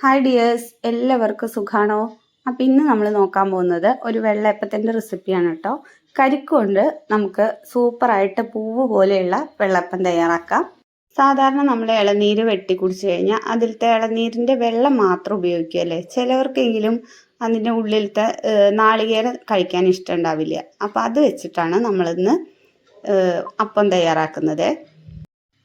Hi dears എല്ലാവർക്കും സുഖാണോ? അപ്പം ഇന്ന് നമ്മൾ നോക്കാൻ പോകുന്നത് ഒരു വെള്ളയപ്പത്തിന്റെ റെസിപ്പിയാണ് കേട്ടോ കരിക്കൊണ്ട് നമുക്ക് സൂപ്പറായിട്ട് പൂവ് പോലെയുള്ള വെള്ളപ്പം തയ്യാറാക്കാം. സാധാരണ നമ്മൾ ഇളനീര് വെട്ടി കുടിച്ചു കഴിഞ്ഞാൽ അതിലത്തെ ഇളനീരിന്റെ വെള്ളം മാത്രം ഉപയോഗിക്കുകയല്ലേ ചിലവർക്കെങ്കിലും അതിന്റെ ഉള്ളിലത്തെ നാളികേര കഴിക്കാൻ ഇഷ്ടമുണ്ടാവില്ല അപ്പോൾ അത് വെച്ചിട്ടാണ് നമ്മളിന്ന് അപ്പം തയ്യാറാക്കുന്നത്.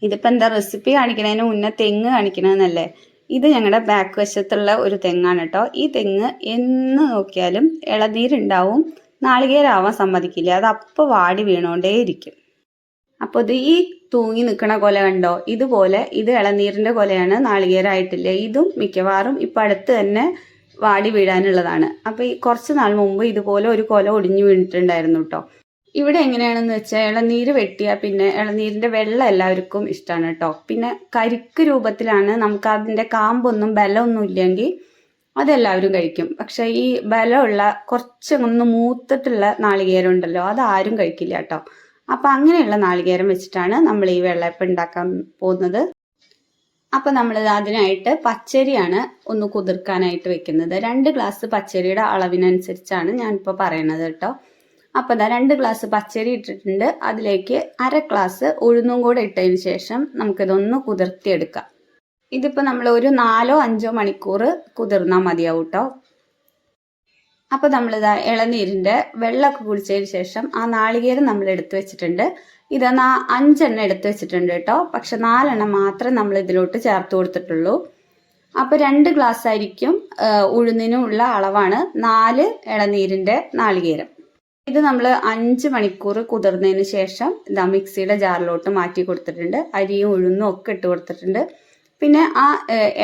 ഇതിപ്പോൾ എന്താ റെസിപ്പി കാണിക്കുന്നതിന് മുന്നേ തെങ്ങ് കാണിക്കണമെന്നല്ലേ ഇത് ഞങ്ങളുടെ ബാക്ക് വശത്തുള്ള ഒരു തെങ്ങാണ് കേട്ടോ ഈ തെങ്ങ് എന്ന് നോക്കിയാലും ഇളനീരുണ്ടാവും. നാളികേരാവാൻ സമ്മതിക്കില്ല. അത് അപ്പോൾ വാടി വീണോണ്ടേയിരിക്കും. അപ്പോൾ ഇത് ഈ തൂങ്ങി നിൽക്കണ കൊല കണ്ടോ? ഇതുപോലെ ഇത് ഇളനീരിന്റെ കൊലയാണ്. നാളികേരമായിട്ടില്ല. ഇതും മിക്കവാറും ഇപ്പം അടുത്ത് തന്നെ വാടി വീഴാനുള്ളതാണ്. അപ്പോൾ ഈ കുറച്ച് നാൾ മുമ്പ് ഇതുപോലെ ഒരു കൊല ഒടിഞ്ഞു വീണിട്ടുണ്ടായിരുന്നു കേട്ടോ ഇവിടെ എങ്ങനെയാണെന്ന് വെച്ചാൽ ഇളനീര് വെട്ടിയാൽ പിന്നെ ഇളനീരിന്റെ വെള്ളം എല്ലാവർക്കും ഇഷ്ടമാണ് കേട്ടോ പിന്നെ കരിക്ക് രൂപത്തിലാണ് നമുക്ക് അതിന്റെ കാമ്പൊന്നും ബലമൊന്നും ഇല്ലെങ്കിൽ അതെല്ലാവരും കഴിക്കും. പക്ഷേ ഈ ബലമുള്ള കുറച്ചൊന്ന് മൂത്തിട്ടുള്ള നാളികേരം ഉണ്ടല്ലോ അത് ആരും കഴിക്കില്ല കേട്ടോ അപ്പം അങ്ങനെയുള്ള നാളികേരം വെച്ചിട്ടാണ് നമ്മൾ ഈ വെള്ളയപ്പം ഉണ്ടാക്കാൻ പോകുന്നത്. അപ്പം നമ്മൾ അതിനായിട്ട് പച്ചരിയാണ് ഒന്ന് കുതിർക്കാനായിട്ട് വെക്കുന്നത്. രണ്ട് ഗ്ലാസ് പച്ചരിയുടെ അളവിനനുസരിച്ചാണ് ഞാനിപ്പോൾ പറയണത് കേട്ടോ അപ്പോൾ ദാ രണ്ട് ഗ്ലാസ് പച്ചരി ഇട്ടിട്ടുണ്ട്. അതിലേക്ക് അര ഗ്ലാസ് ഉഴുന്നും കൂടെ ഇട്ടതിന് ശേഷം നമുക്കിതൊന്ന് കുതിർത്തിയെടുക്കാം. ഇതിപ്പോൾ നമ്മൾ ഒരു നാലോ അഞ്ചോ മണിക്കൂർ കുതിർന്നാൽ മതിയാവും കേട്ടോ അപ്പോൾ നമ്മളിതാ ഇളനീരിന്റെ വെള്ളമൊക്കെ കുടിച്ചതിന് ശേഷം ആ നാളികേരം നമ്മൾ എടുത്തു വെച്ചിട്ടുണ്ട്. ഇത് നാ അഞ്ചെണ്ണം എടുത്തു വെച്ചിട്ടുണ്ട് കേട്ടോ. പക്ഷെ നാലെണ്ണം മാത്രം നമ്മൾ ഇതിലോട്ട് ചേർത്ത് കൊടുത്തിട്ടുള്ളൂ. അപ്പോൾ രണ്ട് ഗ്ലാസ് ആയിരിക്കും ഉഴുന്നിനുമുള്ള അളവാണ് നാല് ഇളനീരിന്റെ നാളികേരം. ഇത് നമ്മൾ അഞ്ച് മണിക്കൂർ കുതിർന്നതിന് ശേഷം ഇതാ മിക്സിയുടെ ജാറിലോട്ട് മാറ്റി കൊടുത്തിട്ടുണ്ട്. അരിയും ഉഴുന്നും ഒക്കെ ഇട്ട് കൊടുത്തിട്ടുണ്ട്. പിന്നെ ആ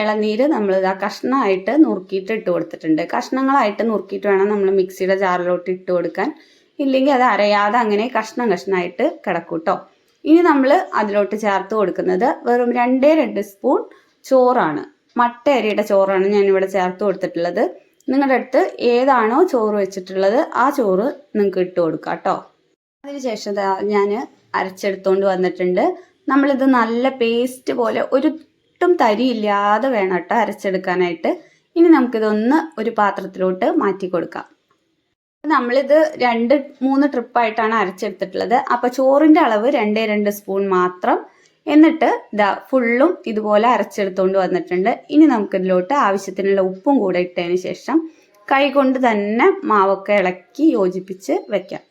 ഇളനീര് നമ്മൾ ഇതാ കഷ്ണമായിട്ട് നുറുക്കിയിട്ട് ഇട്ട് കൊടുത്തിട്ടുണ്ട്. കഷ്ണങ്ങളായിട്ട് നുറുക്കിയിട്ട് വേണം നമ്മൾ മിക്സിയുടെ ജാറിലോട്ട് ഇട്ട് കൊടുക്കാൻ. ഇല്ലെങ്കിൽ അത് അരയാതെ അങ്ങനെ കഷ്ണം കഷ്ണമായിട്ട് കിടക്കും ഇനി നമ്മൾ അതിലോട്ട് ചേർത്ത് കൊടുക്കുന്നത് വെറും രണ്ടേ രണ്ട് സ്പൂൺ ചോറാണ്. മട്ട അരിയുടെ ചോറാണ് ഞാനിവിടെ ചേർത്ത് കൊടുത്തിട്ടുള്ളത്. നിങ്ങളുടെ അടുത്ത് ഏതാണോ ചോറ് വെച്ചിട്ടുള്ളത് ആ ചോറ് നിങ്ങൾക്ക് ഇട്ട് കൊടുക്കാം കേട്ടോ. അതിനുശേഷം ഞാൻ അരച്ചെടുത്തോണ്ട് വന്നിട്ടുണ്ട്. നമ്മളിത് നല്ല പേസ്റ്റ് പോലെ ഒരിട്ടും തരിയില്ലാതെ വേണം കേട്ടോ അരച്ചെടുക്കാനായിട്ട്. ഇനി നമുക്കിതൊന്ന് ഒരു പാത്രത്തിലോട്ട് മാറ്റി കൊടുക്കാം. നമ്മളിത് രണ്ട് മൂന്ന് ട്രിപ്പായിട്ടാണ് അരച്ചെടുത്തിട്ടുള്ളത്. അപ്പോൾ ചോറിന്റെ അളവ് രണ്ടേ രണ്ട് സ്പൂൺ മാത്രം എന്നിട്ട് ഇതാ ഫുള്ളും ഇതുപോലെ അരച്ചെടുത്തോണ്ട് വന്നിട്ടുണ്ട്. ഇനി നമുക്കിതിലോട്ട് ആവശ്യത്തിനുള്ള ഉപ്പും കൂടെ ഇട്ടതിന് ശേഷം കൈ കൊണ്ട് തന്നെ മാവൊക്കെ ഇളക്കി യോജിപ്പിച്ച് വെക്കാം.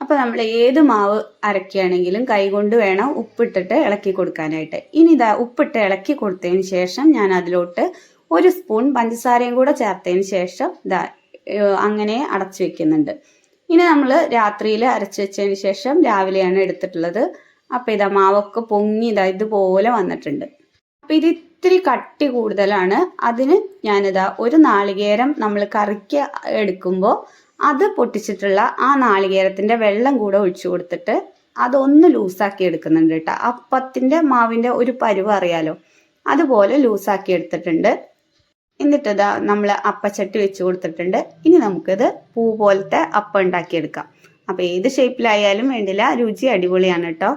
അപ്പോൾ നമ്മൾ ഏത് മാവ് അരക്കുകയാണെങ്കിലും കൈകൊണ്ട് വേണം ഉപ്പിട്ടിട്ട് ഇളക്കി കൊടുക്കാനായിട്ട്. ഇനി ഇതാ ഉപ്പിട്ട് ഇളക്കി കൊടുത്തതിന് ശേഷം ഞാൻ അതിലോട്ട് ഒരു സ്പൂൺ പഞ്ചസാരയും കൂടെ ചേർത്തതിന് ശേഷം ഇതാ അങ്ങനെ അടച്ചു വെക്കുന്നുണ്ട്. ഇനി നമ്മൾ രാത്രിയിൽ അരച്ചു വെച്ചതിന് ശേഷം രാവിലെയാണ് എടുത്തിട്ടുള്ളത്. അപ്പം ഇതാ മാവൊക്കെ പൊങ്ങി ഇതാ ഇതുപോലെ വന്നിട്ടുണ്ട്. അപ്പം ഇത് ഇത്തിരി കട്ടി കൂടുതലാണ്. അതിന് ഞാനിതാ ഒരു നാളികേരം നമ്മൾ കറിക്ക് എടുക്കുമ്പോൾ അത് പൊട്ടിച്ചിട്ടുള്ള ആ നാളികേരത്തിന്റെ വെള്ളം കൂടെ ഒഴിച്ചു കൊടുത്തിട്ട് അതൊന്ന് ലൂസാക്കി എടുക്കുന്നുണ്ട് കേട്ടോ. അപ്പത്തിന്റെ മാവിന്റെ ഒരു പരുവ് അറിയാലോ? അതുപോലെ ലൂസാക്കി എടുത്തിട്ടുണ്ട്. എന്നിട്ട് ഇതാ നമ്മൾ അപ്പച്ചട്ടി വെച്ച് കൊടുത്തിട്ടുണ്ട്. ഇനി നമുക്കിത് പൂ പോലത്തെ അപ്പം ഉണ്ടാക്കിയെടുക്കാം. അപ്പോൾ ഏത് ഷേപ്പിലായാലും വേണ്ടില്ല രുചി അടിപൊളിയാണ് കേട്ടോ.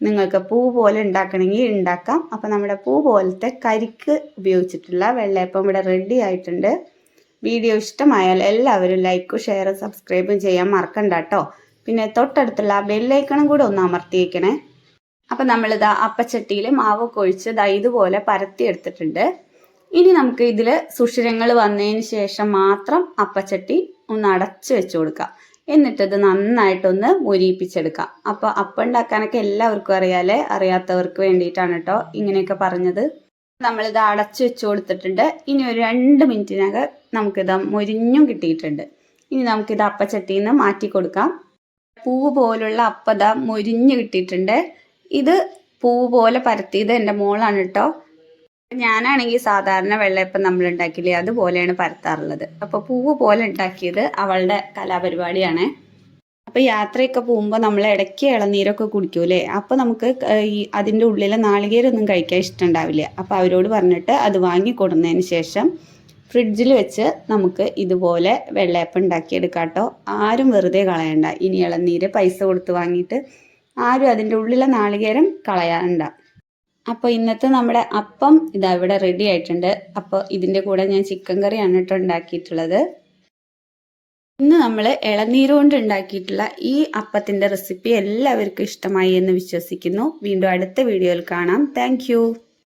നിങ്ങൾക്ക് പൂ പോലെ ഉണ്ടാക്കണമെങ്കിൽ ഉണ്ടാക്കാം. അപ്പോൾ നമ്മുടെ പൂ പോലത്തെ കരിക്ക് ഉപയോഗിച്ചിട്ടുള്ള വെള്ളയപ്പം ഇവിടെ റെഡി ആയിട്ടുണ്ട്. വീഡിയോ ഇഷ്ടമായാൽ എല്ലാവരും ലൈക്കും ഷെയറും സബ്സ്ക്രൈബും ചെയ്യാൻ മറക്കണ്ട കേട്ടോ. പിന്നെ തൊട്ടടുത്തുള്ള ബെല്ലൈക്കണം കൂടെ ഒന്ന് അമർത്തിയേക്കണേ. അപ്പം നമ്മളിതാ അപ്പച്ചട്ടിയിൽ മാവ് കൊഴിച്ച് ദാ ഇതുപോലെ പരത്തി എടുത്തിട്ടുണ്ട്. ഇനി നമുക്ക് ഇതിൽ സുഷിരങ്ങൾ വന്നതിന് ശേഷം മാത്രം അപ്പച്ചട്ടി ഒന്ന് അടച്ചു വെച്ചു കൊടുക്കാം. എന്നിട്ട് ഇത് നന്നായിട്ടൊന്ന് മുരിയിപ്പിച്ചെടുക്കാം അപ്പോൾ അപ്പം ഉണ്ടാക്കാനൊക്കെ എല്ലാവർക്കും അറിയാലേ അറിയാത്തവർക്ക് വേണ്ടിയിട്ടാണ് കേട്ടോ ഇങ്ങനെയൊക്കെ പറഞ്ഞത്. നമ്മളിത് അടച്ചു വെച്ച് കൊടുത്തിട്ടുണ്ട്. ഇനി ഒരു രണ്ട് മിനിറ്റിനകം നമുക്കിത് മുരിഞ്ഞും കിട്ടിയിട്ടുണ്ട്. ഇനി നമുക്കിത് അപ്പച്ചട്ടിയിൽ നിന്ന് മാറ്റി കൊടുക്കാം. പൂവ് പോലുള്ള അപ്പത മുരിഞ്ഞു കിട്ടിയിട്ടുണ്ട്. ഇത് പൂവ് പോലെ പരത്തിയത് എന്റെ മോളാണ് കേട്ടോ ഞാനാണെങ്കിൽ സാധാരണ വെള്ളയപ്പം നമ്മൾ ഉണ്ടാക്കില്ലേ അതുപോലെയാണ് പരത്താറുള്ളത്. അപ്പോൾ പൂവ് പോലെ ഉണ്ടാക്കിയത് അവളുടെ കലാപരിപാടിയാണ്. അപ്പോൾ യാത്രയൊക്കെ പോകുമ്പോൾ നമ്മൾ ഇടയ്ക്ക് ഇളനീരൊക്കെ കുടിക്കൂലേ? അപ്പോൾ നമുക്ക് ഈ അതിന്റെ ഉള്ളിലെ നാളികേരൊന്നും കഴിക്കാൻ ഇഷ്ടമുണ്ടാവില്ല. അപ്പോൾ അവരോട് പറഞ്ഞിട്ട് അത് വാങ്ങി കൊടുന്നതിന് ശേഷം ഫ്രിഡ്ജിൽ വെച്ച് നമുക്ക് ഇതുപോലെ വെള്ളയപ്പം ഉണ്ടാക്കിയെടുക്കാം കേട്ടോ ആരും വെറുതെ കളയണ്ട. ഇനി ഇളനീര് പൈസ കൊടുത്ത് വാങ്ങിയിട്ട് ആരും അതിന്റെ ഉള്ളിലെ നാളികേരം കളയണ്ട. അപ്പോൾ ഇന്നത്തെ നമ്മുടെ അപ്പം ഇതാ ഇവിടെ റെഡി ആയിട്ടുണ്ട്. അപ്പോൾ ഇതിന്റെ കൂടെ ഞാൻ ചിക്കൻ കറിയാണ് കേട്ടോ ഉണ്ടാക്കിയിട്ടുള്ളത്. ഇന്ന് നമ്മൾ ഇളനീര് കൊണ്ട് ഉണ്ടാക്കിയിട്ടുള്ള ഈ അപ്പത്തിന്റെ റെസിപ്പി എല്ലാവർക്കും ഇഷ്ടമായി എന്ന് വിശ്വസിക്കുന്നു. വീണ്ടും അടുത്ത വീഡിയോയിൽ കാണാം. താങ്ക്